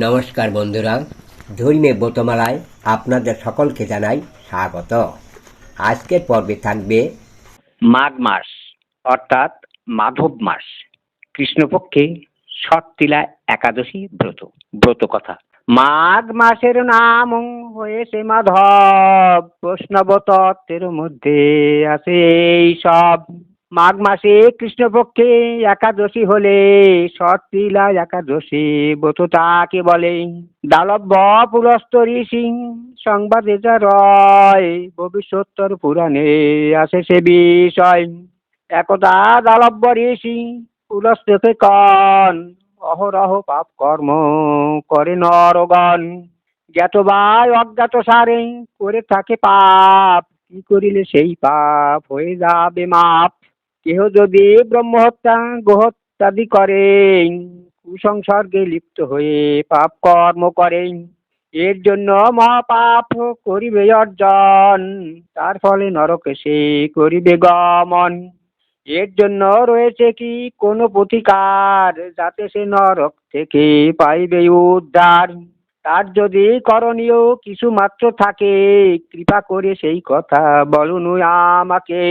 নমস্কার বন্ধুরা, ধর্মে ব্রতমালায় আপনাদের সকলকে জানাই স্বাগত। আজকের পর্বে থাকবে মাঘ মাস, অর্থাৎ মাধব মাস। কৃষ্ণপক্ষে ষটতিলা একাদশী ব্রত ব্রত কথা। মাঘ মাসের নাম হয়েছে মাধব তত্ত্বের মধ্যে আছে এই সব। মাঘ মাসে কৃষ্ণপক্ষে একাদশী হলে ষটতিলা একাদশী। ব্রত তাকে বলে, দালব্য পুরস্ত ঋষি সংবাদে যা রয়, ভবিষ্যত্তর পুরাণে আছে সে বিষয়। একদা দালব্য ঋষি পুরস্তকে কন, অহরহ পাপ কর্ম করে নরগণ। জ্ঞাত বা অজ্ঞাত সারে, করে থাকে পাপ, কি করিলে সেই পাপ হয়ে যাবে মাপ? কেহ যদি ব্রহ্মহত্যা, গোহত্যাদি করে কুসংসর্গে লিপ্ত হয়ে পাপ কর্ম করে এর জন্য মহাপাপ করিবে অর্জন। তার ফলে নরকে সে করিবে গমন। এর জন্য রয়েছে কি কোনো প্রতিকার যাতে সে নরক থেকে পাইবে উদ্ধার? তার যদি করণীয় কিছু মাত্র থাকে, কৃপা করে সেই কথা বলুন আমাকে।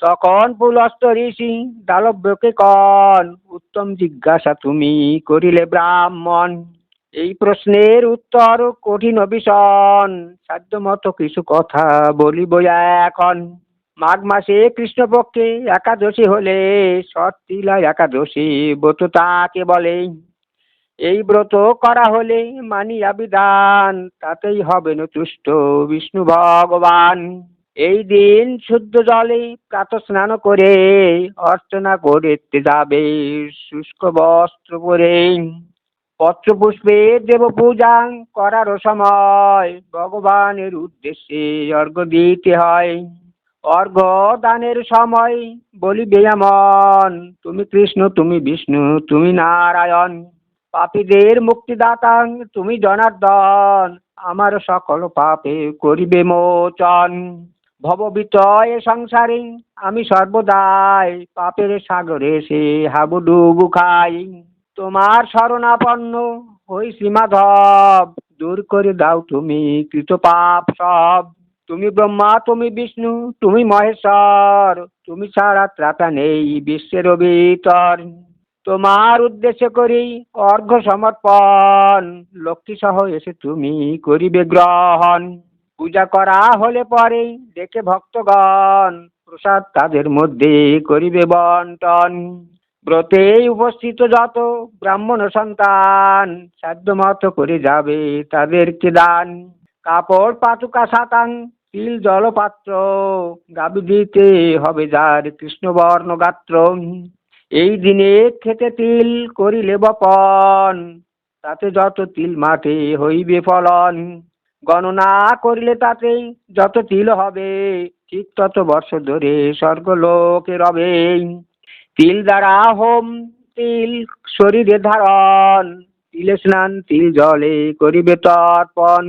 তখন পুলস্ত ঋষি দালব্যকে কন, উত্তম জিজ্ঞাসা তুমি করিলে ব্রাহ্মণ? এই প্রশ্নের উত্তর কঠিন ভীষণ সাধ্যমতো কিছু কথা বলিব এখন। মাঘ মাসে কৃষ্ণপক্ষে একাদশী হলে সৎতিলা একাদশী ব্রত তাকে বলে। এই ব্রত করা হলে মানিয়া বিধান, তাতেই হবেন তুষ্ট বিষ্ণু ভগবান। এই দিন শুদ্ধ জলে প্রাত স্নান করে অর্চনা করতে যাবে, শুষ্ক বস্ত্র পরে পত্র পুষ্পে দেব পূজা করারও সময়। ভগবানের উদ্দেশ্যে অর্ঘ্য দিতে হয়। অর্ঘ্য দানের সময় বলিবে এমন, তুমি কৃষ্ণ, তুমি বিষ্ণু, তুমি নারায়ণ, পাপীদের মুক্তিদাতা, তুমি জনার্দন, আমার সকল পাপে করিবে মোচন। ভববিতয় সংসারে আমি সর্বদাই পাপের সাগরে সে হাবুডুবু খাই। তোমার শরণাপন্ন হই শ্রীমাধব, দূর করে দাও তুমি কৃত পাপ সব। তুমি ব্রহ্মা, তুমি বিষ্ণু, তুমি মহেশ্বর, তুমি ছাড়া ত্রাতা নেই বিশ্বের ভিতর তোমার উদ্দেশ্য করি অর্ঘ্য সমর্পণ লক্ষ্মী সহ এসে তুমি করিবে গ্রহণ। পূজা করা হলে পরে দেখে ভক্তগণ প্রসাদ তাদের মধ্যে করিবে বন্টন ব্রতে উপস্থিত যত ব্রাহ্মণ সন্তান, সাধ্যমতো করে যাবে তাদেরকে দান। কাপড় পাতুকা সাতাং তিল, জলপাত্র গাবি দিতে হবে যার কৃষ্ণবর্ণ গাত্র। এই দিনে খেতে তিল করিলে বপন, তাতে যত তিল মাঠে হইবে ফলন। গণনা করিলে তাতে যত তিল হবে, ঠিক তত বর্ষ ধরে স্বর্গলোকে রবে। তিল দ্বারা হোম, তিল শরীরে ধারণ, তিলে স্নান, তিল জলে করিবে তর্পণ।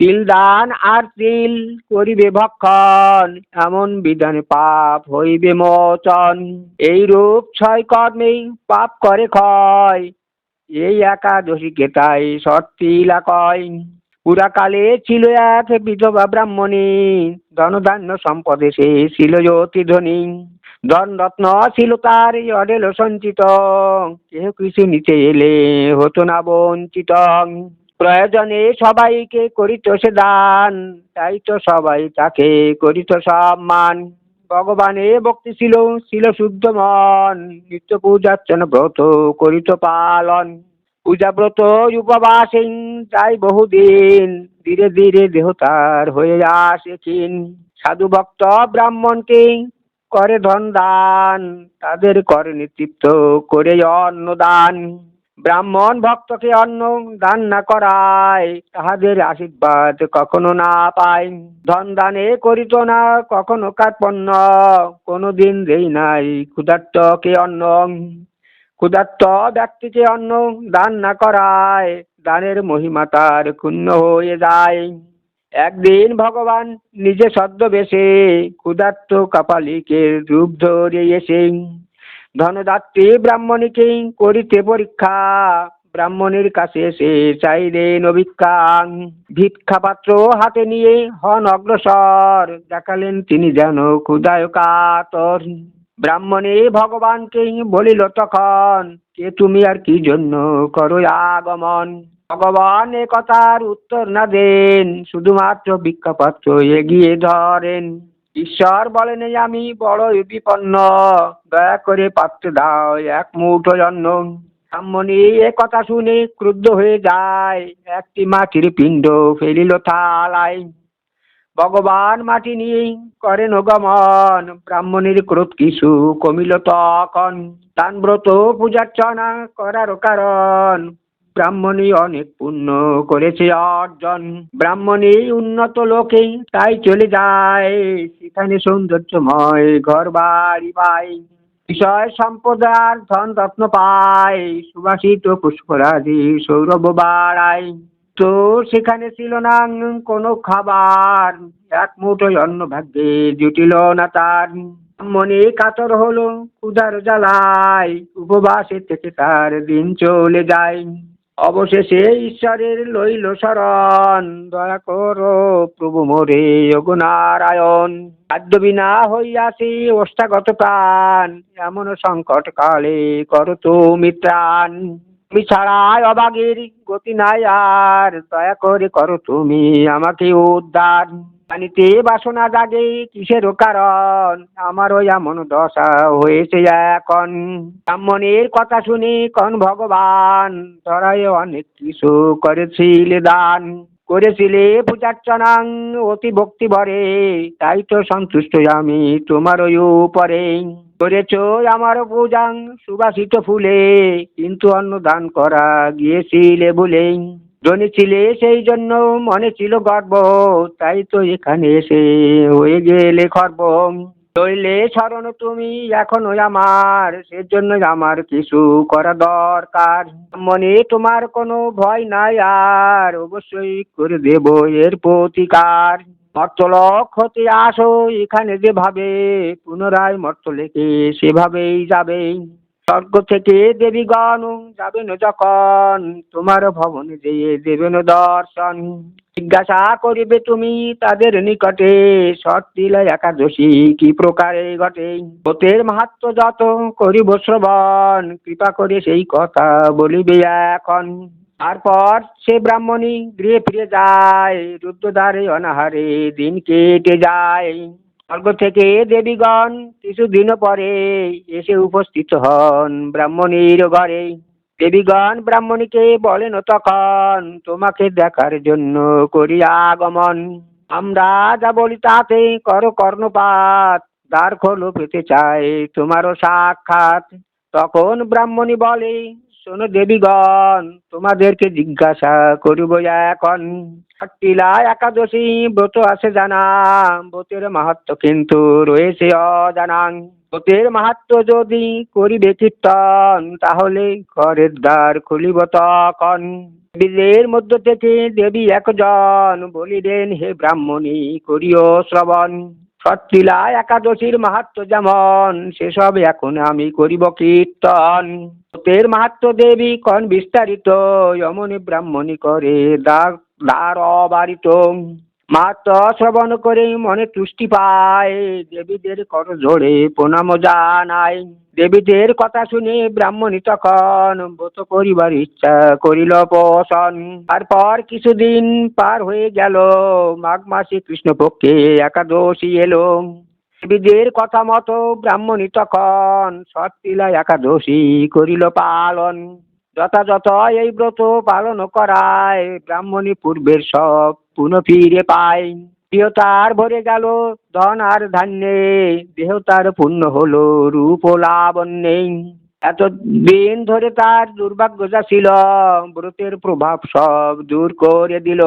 তিল দান আর তিল করিবে ভক্ষণ, এমন বিধানে পাপ হইবে মোচন। এই রূপ ছয় কর্মেই পাপ করে ক্ষয়, এই একাদশীকে তাই সত্তিলা কয় পুরাকালে ছিল এক বিধবা ব্রাহ্মণী। ধনধান্য সম্পদে সে ছিল অতি ধনী ধন রত্ন ছিল তার অডেল সঞ্চিত। কেহ কিছু নিতে এলে হতো না বঞ্চিত। প্রয়োজনে সবাইকে করিত সে দান, তাই তো সবাই তাকে করিত সম্মান। ভগবানে ভক্তি ছিল ছিল শুদ্ধ মন, নিত্য পূজার্চন ব্রত করিত পালন। পূজা ব্রত উপবাসে তাই বহুদিন। ধীরে ধীরে দেহতার হয়ে আসে সাধু ভক্ত ব্রাহ্মণকে করে ধন দান, তাদের করে নেতৃত্ব করে অন্নদান ব্রাহ্মণ ভক্তকে অন্ন দান না করায়, তাহাদের আশীর্বাদ কখনো না পায়। ধন দানে করিত না কখনো কার্পণ্য কোনো দিন দেই নাই ক্ষুধার্তকে অন্ন। ক্ষুধার্ত ব্যক্তিকে অন্ন দান না করায়, দানের মহিমা তার ক্ষুণ্ণ হয়ে যায়। একদিন ভগবান নিজে ছদ্মবেশে ক্ষুধার্ত কাপালিকে রূপ ধরে এসে ধনদাত্রী ব্রাহ্মণীকে করিতে পরীক্ষা, ব্রাহ্মণের কাছে এসে চাইলেন অভিক্ষা ভিক্ষা পাত্র হাতে নিয়ে হন অগ্রসর। দেখালেন তিনি যেন ক্ষুদায় কাতর। ব্রাহ্মণে ভগবানকে বলিল, তখন কে তুমি আর কি জন্য করো আগমন? ভগবান এ কথার উত্তর না দেন, শুধুমাত্র ভিক্ষাপত্র এগিয়ে ধরেন। ঈশ্বর বলেন আমি বড় বিপন্ন, দয়া করে পাত্র দাও, এক মুঠো অন্ন। ব্রাহ্মণী এ কথা শুনে ক্রুদ্ধ হয়ে যায়, একটি মাটির পিণ্ড ফেলিল থালায়। ভগবান মাটি নিয়ে করেন গমন। ব্রাহ্মণের ক্রোধ কিছু কমিল তখন। দান ব্রত পূজার্চনা করার কারণ। ব্রাহ্মণী অনেক পুণ্য করেছে অর্জন। ব্রাহ্মণী উন্নত লোকে তাই চলে যায়। সেখানে সৌন্দর্যময় ঘর বাড়ি পায়। বিষয় সম্পদ আর ধন রত্ন পায়। সুবাসিত পুষ্পরাজি সৌরভ বাড়ায়। তো সেখানে ছিল না কোনো খাবার। এক মুঠোই অন্ন ভাগ্যে জুটিল না তার। মনে কাতর হলো ক্ষুধার জ্বালায়। উপবাসে থেকে তার দিন চলে যায়। অবশেষে ঈশ্বরের লইল শরণ। দয়া করো প্রভু মোরে নারায়ণ খাদ্য বিনা হইয়াছি অষ্টাগত প্রাণ। এমন সংকট কালে করো তুমি ত্রাণ। তুমি ছাড়াই অবাগের গতি নাই আর দয়া করে করো তুমি আমাকে উদ্ধার। পানিতে বাসনা জাগে কিসের কারণ? আমার ওই এমন দশা হয়েছে এখন। ব্রাহ্মণের কথা শুনি কন ভগবান তোরাই অনেক কিছু করেছিলে দান। করেছিলে পূজার্চনাং অতি ভক্তি ভরে তাই তো সন্তুষ্ট আমি তোমার ওই উপরে। করেছ আমার পূজাং সুবাসিত ফুলে, কিন্তু অন্ন দান করা গিয়েছিলে বলে। ধনী ছিলে সেই জন্য মনে ছিল গর্ব, তাই তো এখানে এসে হয়ে গেলে খর্ব। চইলে স্মরণ তুমি এখনও আমার সেজন্য আমার কিছু করা দরকার। মনে তোমার কোনো ভয় নাই আর, অবশ্যই করে দেব এর প্রতিকার। মর্তলক হতে আসো, এখানে যেভাবে পুনরায় মর্তলেকে সেভাবেই যাবে। স্বর্গ থেকে দেবীগণ যাবেন যখন? তোমার ভবনে যেয়ে দেবেন দর্শন। জিজ্ঞাসা করিবে তুমি তাদের নিকটে সৎতিলা একাদশী কি প্রকারে ঘটে? ব্রতের মাহাত্ম যত করিব শ্রবণ, কৃপা করে সেই কথা বলিবে এখন। তারপর সে ব্রাহ্মণী গৃহে ফিরে যায়, রুদ্রদ্বারে অনাহারে দিন কেটে যায়। স্বর্গ থেকে দেবীগণ কিছুদিন পরে এসে উপস্থিত হন ব্রাহ্মণীর ঘরে। দেবীগণ ব্রাহ্মণীকে বলেন, তখন তোমাকে দেখার জন্য করি আগমন। আমরা যা বলি তাতে করো কর্ণপাত। দ্বার খোলো পেতে চাই তোমারও সাক্ষাৎ। তখন ব্রাহ্মণী বলে শোনো দেবীগণ, তোমাদেরকে জিজ্ঞাসা করিব এখন। টিলা একাদশী ব্রত আছে জানা ব্রতের মাহাত্ম কিন্তু রয়েছে অজানা ব্রতের মাহাত্ম যদি করিবে কীর্তন, তাহলে ঘরের দ্বার খুলিব তখন। দেবীদের মধ্য থেকে দেবী একজন বলিলেন, হে ব্রাহ্মণী, করিও শ্রবণ। সত্রিলা একাদশীর মাহাত্ম যেমন, সেসব এখন আমি করিব কীর্তন। তের মাহাত্ম দেবী কন বিস্তারিত, যমনি ব্রাহ্মণী করে দ্বার দ্বার অবারিত মাত্র শ্রবণ করে মনে তুষ্টি পায়। দেবীদের কর জোড়ে প্রণাম জানাই। দেবীদের কথা শুনে ব্রাহ্মণী তখন ব্রত করিবার ইচ্ছা করিল পোষণ। তারপর কিছুদিন পার হয়ে গেল। মাঘ মাসে কৃষ্ণপক্ষে একাদশী এলো। দেবীদের কথা মতো ব্রাহ্মণী তখন সৎতিলা একাদশী করিল পালন। যথাযথ এই ব্রত পালন করায় ব্রাহ্মণী পূর্বের সব পুনঃ ফিরে পায় প্রিয় তার ভরে গেল ধন আর ধান্যে। দেহ তার পূর্ণ হলো রূপ এত দিন ধরে তার দুর্ভাগ্য যা ছিল ব্রতের প্রভাব সব দূর করে দিল।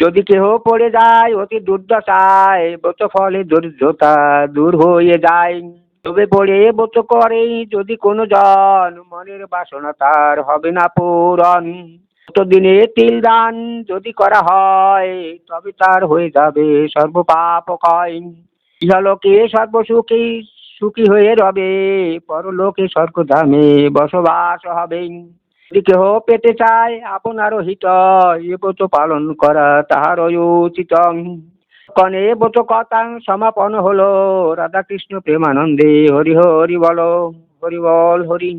যদি কেহ পড়ে যায় অতি দুর্দশায়, ব্রত ফলে দরিদ্রতা দূর হয়ে যায়। তবে পড়ে ব্রত করে যদি কোনো জন, মনের বাসনা তার হবে না পূরণ। দিনে তিল দান যদি করা হয়, তবে তার হয়ে যাবে সর্বপাপ ক্ষয় ইহলোকে সর্বসুখী, সুখী হয়ে রবে, পরলোকে স্বর্গধামে বসবাস হবে। কেহ পেতে চায়, আপনার হিত এ ব্রত পালন করা তাহার উচিত। কনে ব্রত কথা সমাপন হলো রাধা কৃষ্ণ প্রেমানন্দে হরি হরি বল হরি বল, হরি।